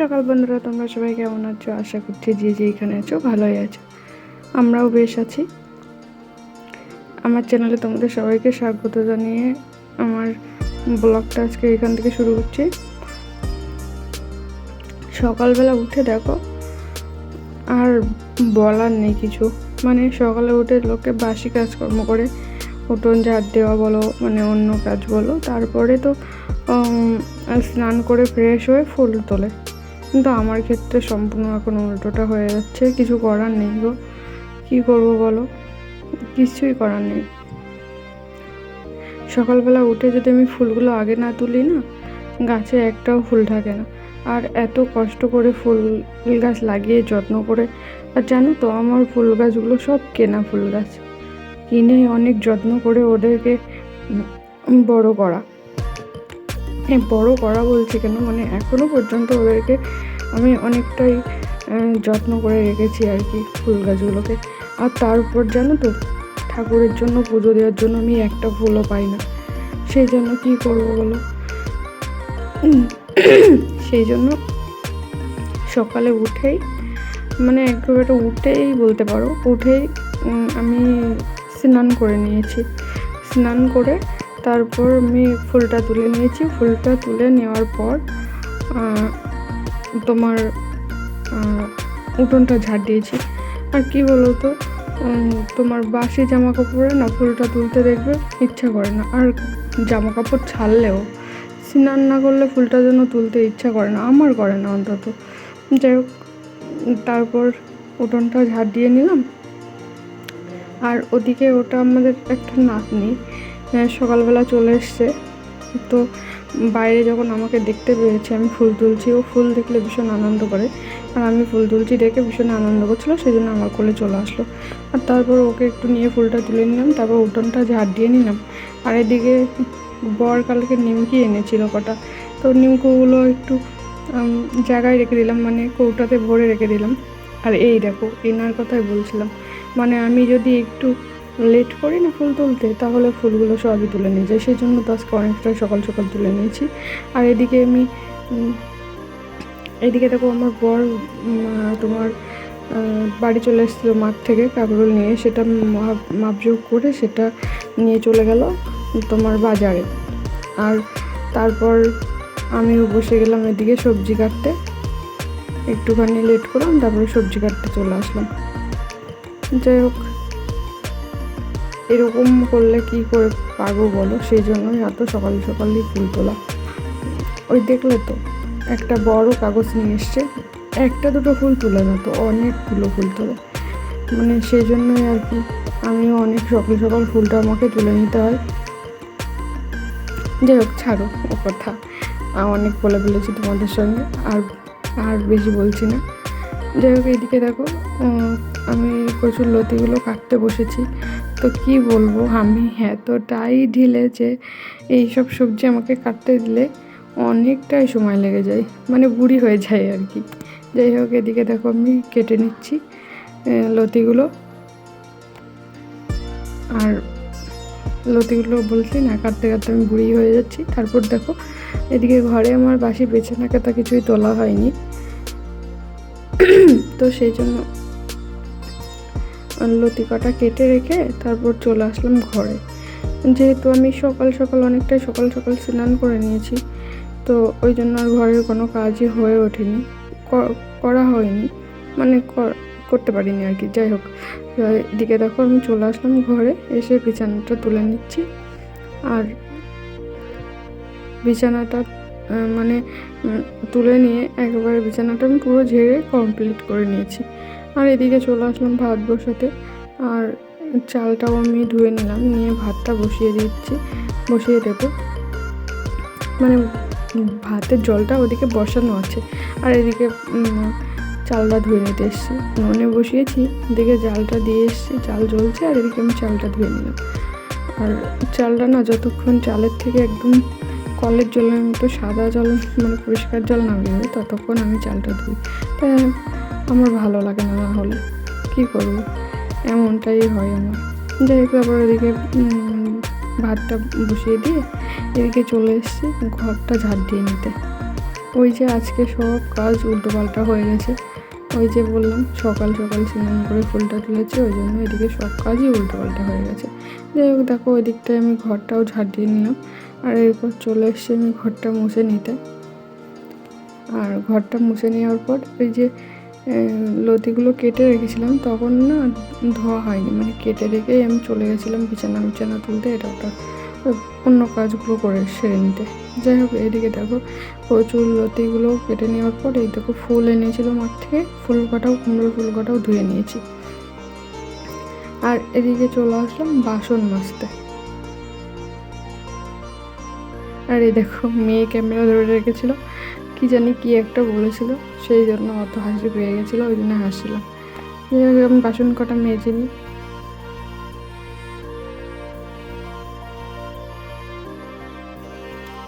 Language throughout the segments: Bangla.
সকাল বন্ধুরা, তোমরা সবাই কেমন আছো? আশা করছি যে যে এখানে আছো ভালোই আছো। আমরাও বেশ আছি। আমার চ্যানেলে তোমাদের সবাইকে স্বাগত জানিয়ে আমার ব্লগটা আজকে এখান থেকে শুরু করছি। সকালবেলা উঠে দেখো, আর বলার নেই কিছু। মানে সকালে উঠে লোকে বাসি কাজকর্ম করে, উঠোন ঝাড় দেওয়া বলো মানে অন্য কাজ বলো। তারপরে তো স্নান করে ফ্রেশ হয়ে ফুল তোলে। কিন্তু আমার ক্ষেত্রে সম্পূর্ণ এখন উল্টোটা হয়ে যাচ্ছে, কিছু করার নেই গো। কী করব বলো? কিছুই করার নেই। সকালবেলা উঠে যদি আমি ফুলগুলো আগে না তুলি না, গাছে একটাও ফুল থাকে না। আর এত কষ্ট করে ফুল গাছ লাগিয়ে যত্ন করে, আর জানো তো আমার ফুল গাছগুলো সব কেনা ফুল গাছ। কিনে অনেক যত্ন করে ওদেরকে বড় করা। বড় করা বলছি কেন? মানে এখনও পর্যন্ত ওদেরকে আমি অনেকটাই যত্ন করে রেখেছি আর কি ফুল গাছগুলোকে। আর তার উপর জানো তো, ঠাকুরের জন্য পুজো দেওয়ার জন্য আমি একটা ফুলও পাই না। সেই জন্য কী করব বলো? সেই জন্য সকালে উঠেই মানে একেবারে উঠেই বলতে পারো, উঠেই আমি স্নান করে নিয়েছি। স্নান করে তারপর আমি ফুলটা তুলে নিয়েছি। ফুলটা তুলে নেওয়ার পর তোমার উঠোনটা ঝাড় দিয়েছি। আর কি বলো তো তোমার বাসি জামা কাপড়ে না ফুলটা তুলতে দেখবে ইচ্ছা করে না। আর জামা কাপড় ছাড়লেও স্নান না করলে ফুলটা যেন তুলতে ইচ্ছা করে না। আমার করে না অন্তত। যাই হোক, তারপর উঠোনটা ঝাড় দিয়ে নিলাম। আর ওদিকে ওটা আমাদের একটা নাতনি সকালবেলা চলে এসছে। তো বাইরে যখন আমাকে দেখতে পেয়েছে, আমি ফুল তুলছি। ও ফুল দেখলে ভীষণ আনন্দ করে। আর আমি ফুল তুলছি দেখে ভীষণ আনন্দ করছিল সেই জন্য আমার কোলে চলে আসলো। আর তারপর ওকে একটু নিয়ে ফুলটা তুলে নিলাম, তারপর উঠোনটা ঝাড় দিয়ে নিলাম। আর এদিকে বর কালকে নিমকি এনেছিল কটা। তো নিমকুগুলো একটু জায়গায় রেখে দিলাম মানে কৌটাতে ভরে রেখে দিলাম। আর এই দেখো, এনার কথাই বলছিলাম। মানে আমি যদি একটু লেট করি না ফুল তুলতে, তাহলে ফুলগুলো সবই তুলে নিয়ে যায় সেই জন্য তো আজকে অনেকটা সকাল সকাল তুলে নিয়েছি। আর এদিকে আমি এদিকে দেখো আমার বর তোমার বাড়ি চলে এসেছিল মাঠ থেকে কাপড় নিয়ে। সেটা মাপ- মাপজোক করে সেটা নিয়ে চলে গেল তোমার বাজারে। আর তারপর আমিও বসে গেলাম এদিকে সবজি কাটতে। একটুখানি লেট করলাম, তারপরে সবজি কাটতে চলে আসলাম। যাই হোক। এরকম করলে কি করে পারব বলো? সেই জন্যই এত সকাল সকালই ফুল তোলা। ওই দেখলে তো, একটা বড় কাগজ নিয়ে এসছে, একটা দুটো ফুল তুলে না তো অনেকগুলো ফুল তোলে। মানে সেই জন্যই আর কি, আমিও অনেক সকাল সকাল ফুলটা আমাকে তুলে নিতে হয়। যাই হোক, ছাড়ো, ও কথা। অনেক বলে ফেলেছি তোমাদের সঙ্গে, আর আর বেশি বলছি না। যাই হোক, এইদিকে দেখো আমি প্রচুর লতিগুলো কাটতে বসেছি। তো কি বলব, আমি এতটাই ঢিলে যে এইসব সবজি আমাকে কাটতে দিলে অনেকটাই সময় লেগে যায় মানে বুড়ি হয়ে যায় আর কি। যাই হোক, এদিকে দেখো আমি কেটে নিচ্ছি লতিগুলো। আর লতিগুলো বলছি না, কাটতে কাটতে আমি বুড়ি হয়ে যাচ্ছি। তারপর দেখো, এদিকে ঘরে আমার বাসি বিছানা কাটা কিছুই তোলা হয়নি। তো সেই জন্য লতি কটা রেখে তারপর চলে আসলাম ঘরে। যেহেতু আমি সকাল সকাল অনেকটাই সকাল সকাল স্নান করে নিয়েছি, তো ওই জন্য আর ঘরের কোনো কাজই হয়ে ওঠেনি করা হয়নি। মানে কর- করতে পারিনি আর কি। যাই হোক এদিকে দেখো আমি চলে আসলাম ঘরে, এসে বিছানাটা তুলে নিচ্ছি। আর বিছানাটা মানে তুলে নিয়ে একবারে বিছানাটা আমি পুরো ঝেড়ে কমপ্লিট করে নিয়েছি। আর এদিকে চলে আসলাম ভাত বসাতে আর চালটাও আমি ধুয়ে নিলাম, নিয়ে ভাতটা বসিয়ে দিচ্ছি, বসিয়ে দেবো। মানে ভাতের জলটা ওদিকে বসানো আছে। আর এদিকে চালটা ধুয়ে নিতে এসেছি। নুনে বসিয়েছি, এদিকে জালটা দিয়ে এসেছি চাল জ্বলছে, আর এদিকে আমি চালটা ধুয়ে নিলাম। আর চালটা না যতক্ষণ চালের থেকে একদম কলের জলের মতো সাদা জল মানে পরিষ্কার জল না ততক্ষণ আমি চালটা ধুই। তাই আমার ভালো লাগে না না হলে। কী করব? এমনটাই হয় আমার। যাই হোক, তারপর এদিকে ভাতটা বসিয়ে দিয়ে এদিকে চলে এসেছি, ঘরটা ঝাড় দিয়ে নিতে। ওই যে আজকে সব কাজ উল্টোপাল্টা হয়ে গেছে। ওই যে বললাম, সকাল সকাল স্নান করে ফুলটা তুলেছি, ওই জন্য এদিকে সব কাজই উল্টোপাল্টা হয়ে গেছে। যাই হোক, দেখো ওই দিকটায় আমি ঘরটাও ঝাড় দিয়ে নিলাম। আর এরপর চলে এসেছি আমি ঘরটা মুছে নিতে। আর ঘরটা মুছে নেওয়ার পর ওই যে লতিগুলো কেটে রেখেছিলাম, তখন না ধোয়া হয়নি। মানে কেটে রেখেই আমি চলে গেছিলাম বিছানা বিছানা তুলতে, এটা ওটা অন্য কাজগুলো করে সেরে নিতে। যাই হোক, এদিকে দেখো, প্রচুর লতিগুলো কেটে নেওয়ার পর এই দেখো ফুল এনেছিল মাঠ থেকে, ফুল কটাও, কুমড়োর ফুল কটাও ধুয়ে নিয়েছি। আর এদিকে চলে আসলাম বাসন মাজতে। আর এই দেখো, মেয়ে ক্যামেরা ধরে রেখেছিল। কি জানি কি একটা বলেছিল, সেই জন্য অত হাসি পেয়ে গেছিল, ওই জন্য হাসছিলাম। আমি বাসন কটা মেজে নিই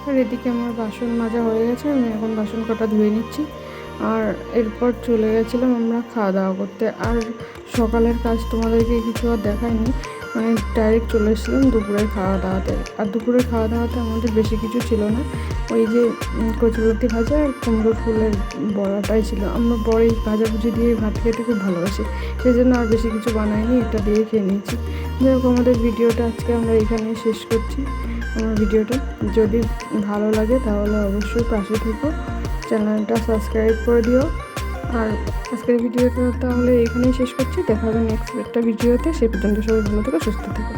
আর এদিকে আমার বাসন মাজা হয়ে গেছে, আমি এখন বাসন কটা ধুয়ে নিচ্ছি। আর এরপর চলে গেছিলাম আমরা খাওয়া দাওয়া করতে। আর সকালের কাজ তোমাদেরকে কিছু আর দেখায়নি মানে ডাইরেক্ট চলে এসেছিলাম দুপুরের খাওয়া দাওয়াতে আর দুপুরের খাওয়া দাওয়াতে আমাদের বেশি কিছু ছিল না। ওই যে কচুরুটি ভাজা আর কুমড়ো ফুলের বড়াটাই ছিল। আমরা বড়ই ভাজাভুজি দিয়ে ভাত খেতে খুব ভালোবাসি। সেই জন্য আর বেশি কিছু বানাইনি, এটা দিয়ে খেয়ে নিয়েছি। যাই হোক, আমাদের ভিডিওটা আজকে আমরা এখানে শেষ করছি। আমার ভিডিওটা। যদি ভালো লাগে তাহলে অবশ্যই পাশে থেকো। চ্যানেলটা সাবস্ক্রাইব করে দিও। আর আজকের ভিডিওটা তাহলে এখানেই শেষ করছি। দেখা হবে নেক্সট একটা ভিডিওতে। সেই পর্যন্ত সবাই ভালো থেকে, সুস্থ থেকো।